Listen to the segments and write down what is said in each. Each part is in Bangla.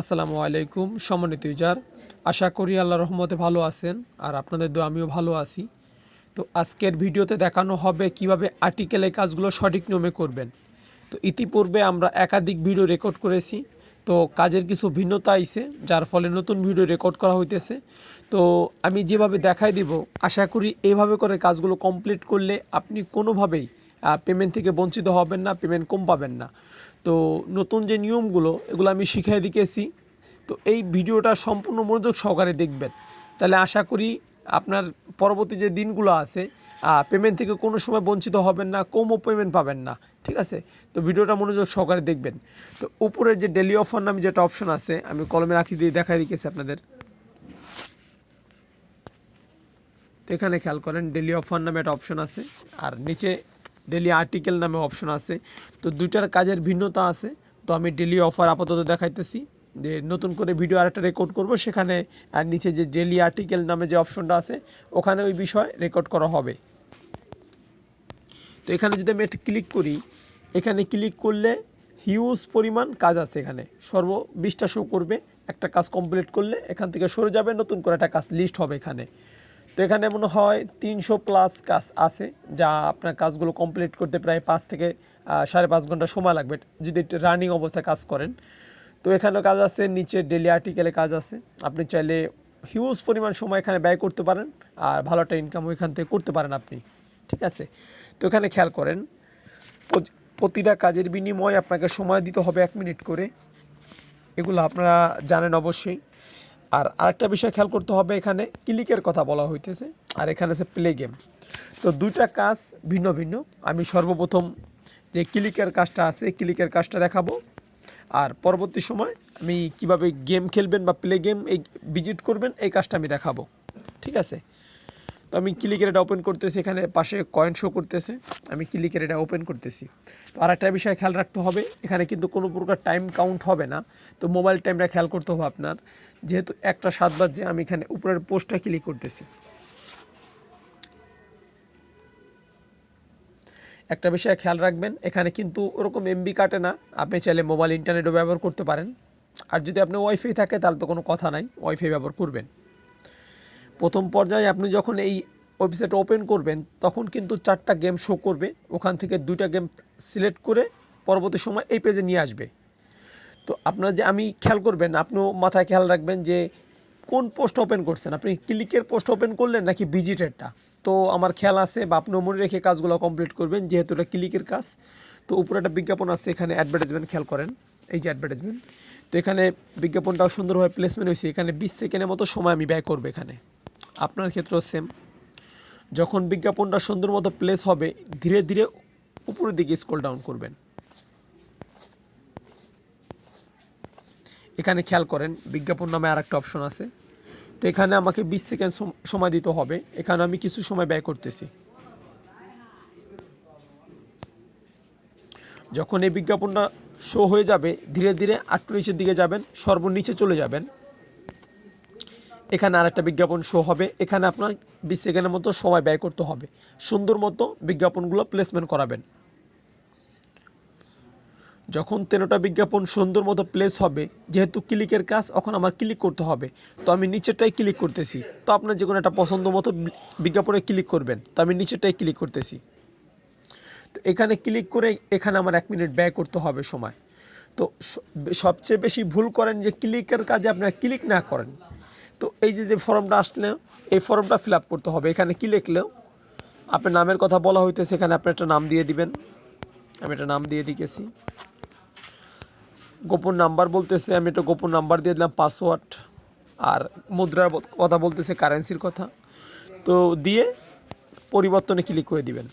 আসসালামু আলাইকুম, সম্মানিত ইউজার। আশা করি আল্লাহ রহমতে ভালো আছেন আর আপনাদের দো আমিও ভালো আছি। তো আজকের ভিডিওতে দেখানো হবে কীভাবে আর্টিকেলের কাজগুলো সঠিক নিয়মে করবেন। তো ইতিপূর্বে আমরা একাধিক ভিডিও রেকর্ড করেছি। তো কাজের কিছু ভিন্নতা আইছে, যার ফলে নতুন ভিডিও রেকর্ড করা হইতেছে। তো আমি যেভাবে দেখাই দিব, আশা করি এইভাবে করে কাজগুলো কমপ্লিট করলে আপনি কোনোভাবেই পেমেন্ট থেকে বঞ্চিত হবেন না পেমেন্ট কম পাবেন না। তো নতুন যে নিয়মগুলো, এগুলো আমি শিখিয়ে দিকেছি তো এই ভিডিওটা সম্পূর্ণ মনোযোগ সহকারে দেখবেন। তাহলে আশা করি আপনার পরবর্তী যে দিনগুলো আছে পেমেন্ট থেকে কোনো সময় বঞ্চিত হবেন না, কমও পেমেন্ট পাবেন না। ঠিক আছে? তো ভিডিওটা মনোযোগ সহকারে দেখবেন। তো উপরের যে ডেলি অফার নামে যেটা অপশন আছে, আমি কলমে রাখি দিয়ে দেখাই রেখেছি আপনাদের। তো এখানে খেয়াল করেন ডেলি অফার নামে একটা অপশন আছে। আর নিচে ডেলি আর্টিকেল নামে অপশন আছে। তো দুইটার কাজের ভিন্নতা আছে। তো আমি ডেলি অফার আপাতত দেখাইতেছি। যে নতুন করে ভিডিও আরেকটা রেকর্ড করব। সেখানে আর নিচে যে ডেলি আর্টিকেল নামে যে অপশনটা আছে, ওখানে ওই বিষয় রেকর্ড করা হবে। তো এখানে যদি আমি একটা ক্লিক করি, এখানে ক্লিক করলে হিউজ পরিমাণ কাজ আছে এখানে। সর্ব বিশটা শো করবে। একটা কাজ কমপ্লিট করলে এখান থেকে সরে যাবে। নতুন করে একটা কাজ লিস্ট হবে এখানে। তো এখানে মনে হয় তিনশো প্লাস কাজ আছে, যা আপনার কাজগুলো কমপ্লিট করতে প্রায় পাঁচ থেকে সাড়ে পাঁচ ঘণ্টা সময় লাগবে যদি রানিং অবস্থায় কাজ করেন। তো এখানেও কাজ আছে, নিচে ডেলি আর্টিকেলে কাজ আছে। আপনি চাইলে হিউজ পরিমাণ সময় এখানে ব্যয় করতে পারেন, আর ভালো একটা ইনকাম ওইখান থেকে করতে পারেন আপনি, ঠিক আছে? তো এখানে খেয়াল করেন প্রতিটা কাজের বিনিময়ে আপনাকে সময় দিতে হবে এক মিনিট করে। এগুলো আপনারা জানেন অবশ্যই। আর আরেকটা বিষয় খেয়াল করতে হবে এখানে, ক্লিকের কথা বলা হইতেছে, আর এখানে আছে প্লে গেম তো দুইটা কাজ ভিন্ন ভিন্ন। আমি সর্বপ্রথম যে ক্লিকের কাজটা আছে, ক্লিকের কাজটা দেখাবো। আর পরবর্তী সময় আমি কীভাবে গেম খেলবেন বা প্লে গেম এই ভিজিট করবেন, এই কাজটা আমি দেখাবো। ঠিক আছে? তো আমি ক্লিকের এটা ওপেন করতেছি, এখানে পাশে কয়েন শো করতেছে, আমি ক্লিকের এটা ওপেন করতেছি। তো আর একটা বিষয় খেয়াল রাখতে হবে, এখানে কিন্তু কোনো প্রকার টাইম কাউন্ট হবে না। তো মোবাইল টাইমটা খেয়াল করতে হবে আপনার, যেহেতু একটা সাত বাজে, আমি এখানে উপরের পোস্টটা ক্লিক করতেছি। একটা বিষয় খেয়াল রাখবেন, এখানে কিন্তু ওরকম এমবি কাটে না, আপনি চাইলে মোবাইল ইন্টারনেটও ব্যবহার করতে পারেন। আর যদি আপনি ওয়াইফাই থাকে, তাহলে তো কোনো কথা নাই ওয়াইফাই ব্যবহার করবেন। প্রথম পর্যায়ে আপনি যখন এই ওয়েবসাইট ওপেন করবেন, তখন কিন্তু চারটা গেম শো করবে। ওখান থেকে দুইটা গেম সিলেক্ট করে পরবর্তী সময় এই পেজে নিয়ে আসবে। তো আপনার যে আমি খেয়াল করবেন, আপনিও মাথায় খেয়াল রাখবেন যে কোন পোস্ট ওপেন করছেন? আপনি ক্লিকের পোস্ট ওপেন করলেন নাকি ভিজিটেরটা তো আমার খেয়াল আছে বা আপনিও মনে রেখে কাজগুলো কমপ্লিট করবেন, যেহেতু এটা ক্লিকের কাজ। তো উপরে একটা বিজ্ঞাপন আছে, এখানে অ্যাডভার্টাইজমেন্ট খেয়াল করেন। এই যে অ্যাডভার্টাইজমেন্ট তো এখানে বিজ্ঞাপনটাও সুন্দরভাবে প্লেসমেন্ট হয়েছে। এখানে বিশ সেকেন্ডের মতো সময় আমি ব্যয় করব এখানে। আপনার ক্ষেত্রেও সেম যখন বিজ্ঞাপনটা সুন্দর মতো প্লেস হবে, ধীরে ধীরে উপরের দিকে স্ক্রল ডাউন করবেন। এখানে খেয়াল করেন, বিজ্ঞাপন নামে আর একটা অপশন আছে। তো এখানে আমাকে বিশ সেকেন্ড সময় দিতে হবে। এখানে আমি কিছু সময় ব্যয় করতেছি। যখন এই বিজ্ঞাপনটা শো হয়ে যাবে, ধীরে ধীরে আটটু নিচের দিকে যাবেন, সর্বনিচে চলে যাবেন। এখানে আরেকটা বিজ্ঞাপন শো হবে। এখানে আপনার বিশ সেকেন্ডের মতো সময় ব্যয় করতে হবে। সুন্দর মতো বিজ্ঞাপনগুলো প্লেসমেন্ট করাবেন। যখন তেরোটা বিজ্ঞাপন সুন্দর মতো প্লেস হবে, যেহেতু ক্লিকের কাজ, এখন আমার ক্লিক করতে হবে। তো আমি নিচেরটাই ক্লিক করতেছি। তো আপনার যে কোনো একটা পছন্দ মতো বিজ্ঞাপনে ক্লিক করবেন। তো আমি নিচেরটাই ক্লিক করতেছি। তো এখানে ক্লিক করে এখানে আমার এক মিনিট ব্যয় করতে হবে সময়। তো সবচেয়ে বেশি ভুল করেন যে ক্লিকের কাজে আপনারা ক্লিক না করেন। তো এই যে যে ফর্মটা আসলে, এই ফর্মটা ফিল আপ করতে হবে। এখানে কি লিখলেও? আপনার নামের কথা বলা হইতেছে, এখানে আপনি একটা নাম দিয়ে দিবেন। আমি একটা নাম দিয়ে দিয়েছি গোপন নাম্বার বলতেছে, আমি একটা গোপন নাম্বার দিয়ে দিলাম পাসওয়ার্ড আর মুদ্রার কথা বলতেছে কারেন্সির কথা। তো দিয়ে পরিবর্তনে ক্লিক করে দিবেন।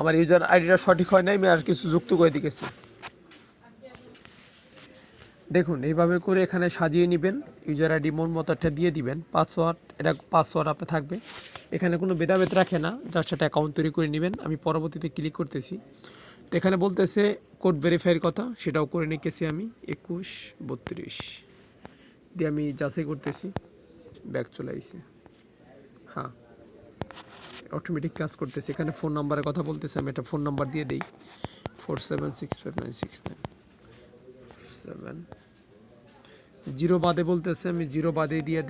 আমার ইউজার আইডিটা সঠিক হয় নাই, আমি আর কিছু যুক্ত করে দিয়েছি দেখুন, এইভাবে করে এখানে সাজিয়ে নেবেন। ইউজার আইডি মন মতো একটা দিয়ে দিবেন। পাসওয়ার্ড এটা পাসওয়ার্ড আপনার থাকবে। এখানে কোনো ভেদাভেদ রাখে না যার সাথে অ্যাকাউন্ট তৈরি করে নেবেন। আমি পরবর্তীতে ক্লিক করতেছি। তো এখানে বলতেছে কোড ভেরিফাইয়ের কথা, সেটাও করে নিকেছি আমি। একুশ, বত্রিশ। দিয়ে আমি যাচাই করতেছি। ব্যাগ চলে আইছে। হ্যাঁ। অটোমেটিক কাজ করতেছে। এখানে ফোন নাম্বারের কথা বলতেছে, আমি একটা ফোন নাম্বার দিয়ে দিই। Four seven six five nine six nine seven zero বাদে বলতেছে, আমি জিরো বাদে দিয়ে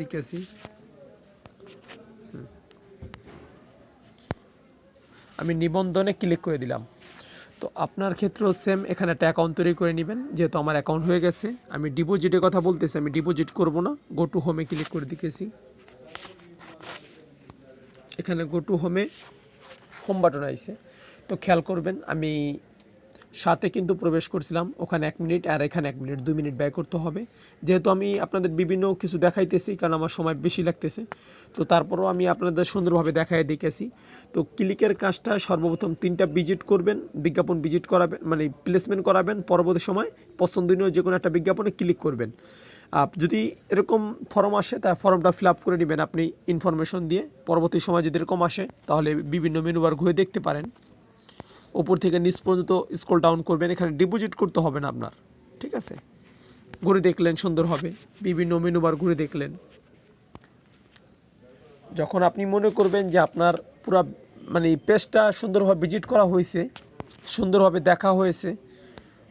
হুম। আমি নিবন্ধনে ক্লিক করে দিলাম। তো আপনার ক্ষেত্রেও সেম এখানে একটা অ্যাকাউন্ট তৈরি করে নেবেন, যেহেতু আমার অ্যাকাউন্ট হয়ে গেছে। আমি ডিপোজিটের কথা বলতেছি, আমি ডিপোজিট করব না গো টু হোমে ক্লিক করে দিতেছি। এখানে গো টু হোমে হোম বাটন আইছে। তো খেয়াল করবেন, আমি সাথে কিন্তু প্রবেশ করছিলাম, ওখানে এক মিনিট আর এখানে এক মিনিট, দুই মিনিট ব্যয় করতে হবে। যেহেতু আমি আপনাদের বিভিন্ন কিছু দেখাইতেছি, কারণ আমার সময় বেশি লাগতেছে, তো তারপরও আমি আপনাদের সুন্দরভাবে দেখাই দেখেছি তো ক্লিকের কাজটা সর্বপ্রথম তিনটা ভিজিট করবেন, বিজ্ঞাপন ভিজিট করাবেন মানে প্লেসমেন্ট করাবেন, পরবর্তী সময় পছন্দনীয় যে কোনো একটা বিজ্ঞাপনে ক্লিক করবেন। যদি এরকম ফর্ম আসে, তা ফর্মটা ফিল আপ করে নেবেন আপনি ইনফরমেশন দিয়ে। পরবর্তী সময় যদি এরকম আসে, তাহলে বিভিন্ন মেনুবার ঘুরে দেখতে পারেন। ওপর থেকে নিচ পর্যন্ত স্ক্রল ডাউন করবেন, এখানে ডিপোজিট করতে হবে না আপনার, ঠিক আছে? ঘুরে দেখলেন, সুন্দর হবে। বিভিন্ন মেনুবার ঘুরে দেখলেন। যখন আপনি মনে করবেন যে আপনার পুরো মানে পেজটা সুন্দরভাবে ভিজিট করা হয়েছে, সুন্দরভাবে দেখা হয়েছে,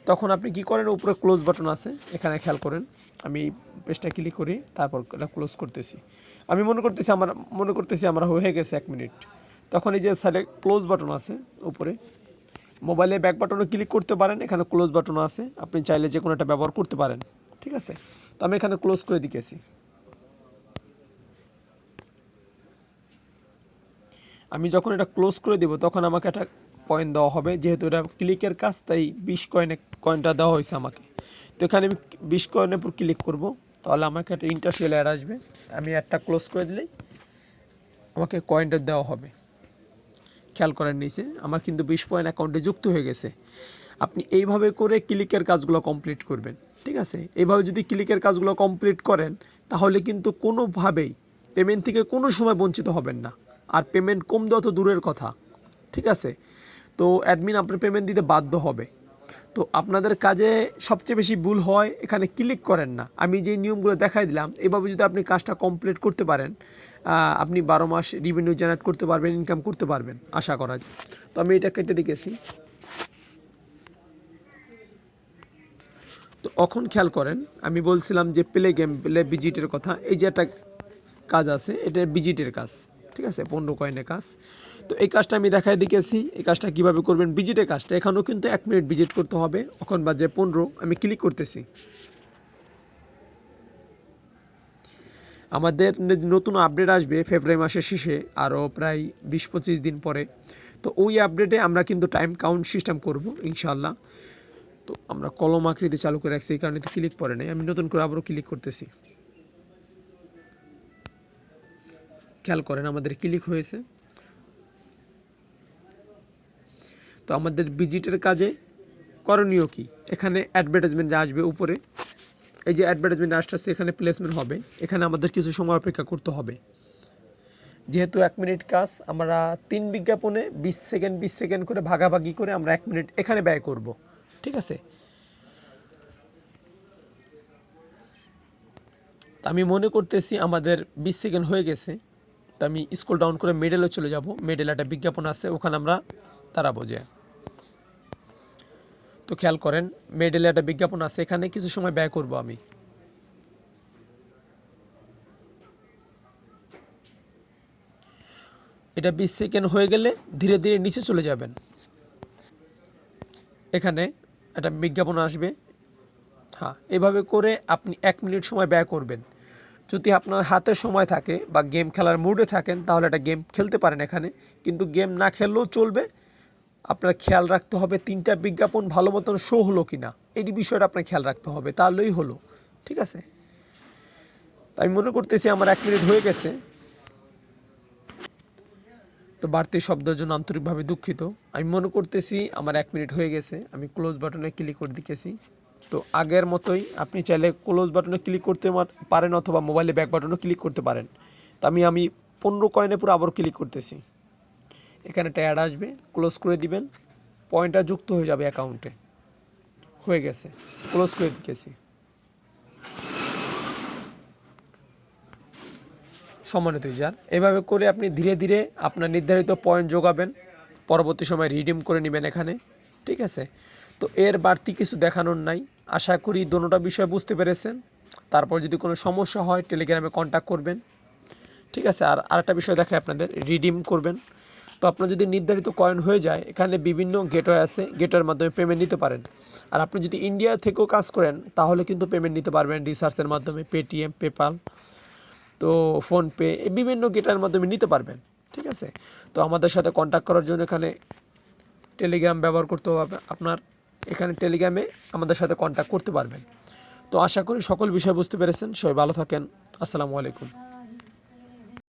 তখন আপনি কি করেন? উপরে ক্লোজ বাটন আছে, এখানে খেয়াল করেন। আমি পেজটা ক্লিক করি, তারপর এটা ক্লোজ করতেছি। আমি মনে করতেছি আমার, মনে করতেছি আমার হয়ে গেছে এক মিনিট তখন এই যে সাইডে ক্লোজ বাটন আছে, উপরে মোবাইলে ব্যাক বাটনে ক্লিক করতে পারেন, এখানে ক্লোজ বাটন আছে, আপনি চাইলে যে কোনো একটা ব্যবহার করতে পারেন, ঠিক আছে? তো আমি এখানে ক্লোজ করে দিকেছি আমি যখন এটা ক্লোজ করে দেব, তখন আমাকে একটা কয়েন দেওয়া হবে, যেহেতু এটা ক্লিকের কাজ, তাই বিশ কয়েনে কয়েনটা দেওয়া হয়েছে আমাকে। তো এখানে আমি বিশ কয়েনের উপর ক্লিক করব, তাহলে আমাকে একটা ইন্টারশিয়াল অ্যাড আসবে। আমি একটা ক্লোজ করে দিলেই আমাকে কয়েনটা দেওয়া হবে। খেয়াল করেন নিচে, আমার কিন্তু বিশ পয়েন্ট অ্যাকাউন্টে যুক্ত হয়ে গেছে। আপনি এইভাবে করে ক্লিকের কাজগুলো কমপ্লিট করবেন, ঠিক আছে? এইভাবে যদি ক্লিকের কাজগুলো কমপ্লিট করেন, তাহলে কিন্তু কোনোভাবেই পেমেন্ট থেকে কোনো সময় বঞ্চিত হবেন না। আর পেমেন্ট কম দেওয়া তো দূরের কথা, ঠিক আছে? তো অ্যাডমিন আপনার পেমেন্ট দিতে বাধ্য হবে। তো আপনাদের কাজে সবচেয়ে বেশি ভুল হয়, এখানে ক্লিক করেন না। আমি যে নিয়মগুলো দেখাই দিলাম, এভাবে যদি আপনি কাজটা কমপ্লিট করতে পারেন আপনি বারো মাস রিভিনিউ জেনারেট করতে পারবেন ইনকাম করতে পারবেন, আশা করা যায়। তো আমি এটা কেটে দেখেছি তো এখন খেয়াল করেন, আমি বলছিলাম যে প্লে গেম প্লে ভিজিটের কথা, এই যে একটা কাজ আছে, এটা ভিজিটের কাজ। ঠিক আছে? পনেরো কয়েনের কাজ। তো এই কাজটা আমি দেখাই দিকেছি। এই কাজটা কীভাবে করবেন? ভিজিটের কাজটা। এখানেও কিন্তু এক মিনিট ভিজিট করতে হবে। এখন বাজে পনেরো। আমি ক্লিক করতেছি। আমাদের নতুন আপডেট আসবে ফেব্রুয়ারি মাসের শেষে, আরও প্রায় বিশ পঁচিশ দিন পরে। তো ওই আপডেটে আমরা কিন্তু টাইম কাউন্ট সিস্টেম করব ইনশাল্লাহ তো আমরা কলম আকৃতি চালু করে রাখছি, এই কারণে ক্লিক পরে নাই। আমি নতুন করে আবারও ক্লিক করতেছি। খেয়াল করেন, আমাদের ক্লিক হয়েছে? তো আমাদের ভিজিটের কাজে করণীয় কি? এখানে অ্যাডভার্টাইজমেন্ট যা আসবে উপরে, এই যে অ্যাডভার্টাইজমেন্ট আসতেছে, এখানে প্লেসমেন্ট হবে। এখানে আমাদের কিছু সময় অপেক্ষা করতে হবে। যেহেতু এক মিনিট কাজ, আমরা তিন বিজ্ঞাপনে বিশ সেকেন্ড বিশ সেকেন্ড করে ভাগাভাগি করে আমরা এক মিনিট এখানে ব্যয় করব। ঠিক আছে? আমি মনে করতেছি আমাদের বিশ সেকেন্ড হয়ে গেছে। তো আমি স্কুল ডাউন করে মেডেলে চলে যাব। মেডেল একটা বিজ্ঞাপন আছে, ওখানে আমরা দাঁড়াবো যে। তো খেয়াল করেন মেডেলে একটা বিজ্ঞাপন আছে, এখানে কিছু সময় ব্যয় করব আমি। এটা বিশ সেকেন্ড হয়ে গেলে ধীরে ধীরে নিচে চলে যাবেন। এখানে একটা বিজ্ঞাপন আসবে। হ্যাঁ এভাবে করে আপনি এক মিনিট সময় ব্যয় করবেন। যদি আপনার হাতে সময় থাকে বা গেম খেলার মুডে থাকেন, তাহলে একটা গেম খেলতে পারেন এখানে। কিন্তু গেম না খেললেও চলবে। আপনার খেয়াল রাখতে হবে তিনটা বিজ্ঞাপন ভালো মতন শো হলো কি না এই বিষয়টা আপনার খেয়াল রাখতে হবে, তাহলেই হলো। ঠিক আছে? আমি মনে করতেছি আমার এক মিনিট হয়ে গেছে। তো বাড়তি শব্দের জন্য আন্তরিকভাবে দুঃখিত। আমি মনে করতেছি আমার এক মিনিট হয়ে গেছে। আমি ক্লোজ বাটনে ক্লিক করে দিকেছি তো আগের মতোই আপনি চাইলে ক্লোজ বাটনে ক্লিক করতে পারেন অথবা মোবাইলে ব্যাক বাটনে ক্লিক করতে পারেন। তো আমি আমি পনেরো কয়েনে পুরো আবার ক্লিক করতেছি। এখানে একটা অ্যাড আসবে ক্লোজ করে দিবেন। পয়েন্টটা যুক্ত হয়ে যাবে অ্যাকাউন্টে হয়ে গেছে। ক্লোজ করে দিয়েছি সম্মানিত ইউজার এভাবে করে আপনি ধীরে ধীরে আপনার নির্ধারিত পয়েন্ট যোগাবেন। পরবর্তী সময় রিডিম করে নেবেন এখানে। ঠিক আছে? তো এর বাড়তি কিছু দেখানোর নাই। আশা করি দোনোটা বিষয় বুঝতে পেরেছেন। তারপর যদি কোনো সমস্যা হয় টেলিগ্রামে কন্ট্যাক্ট করবেন। ঠিক আছে? আর আরেকটা বিষয় দেখে আপনাদের রিডিম করবেন। তো আপনার যদি নির্ধারিত কয়েন হয়ে যায়, এখানে বিভিন্ন গেটওয়ে আছে গেটের মাধ্যমে পেমেন্ট নিতে পারেন। আর আপনি যদি ইন্ডিয়া থেকেও কাজ করেন, তাহলে কিন্তু পেমেন্ট নিতে পারবেন রিসার্চের মাধ্যমে পেটিএম পেপাল তো ফোনপে বিভিন্ন গেটের মাধ্যমে নিতে পারবেন। ঠিক আছে? তো আমাদের সাথে কন্ট্যাক্ট করার জন্য এখানে টেলিগ্রাম ব্যবহার করতে হবে আপনার। এখানে টেলিগ্রামে আমাদের সাথে কন্ট্যাক্ট করতে পারবেন। তো আশা করি সকল বিষয় বুঝতে পেরেছেন। সবাই ভালো থাকেন। আসসালামু আলাইকুম।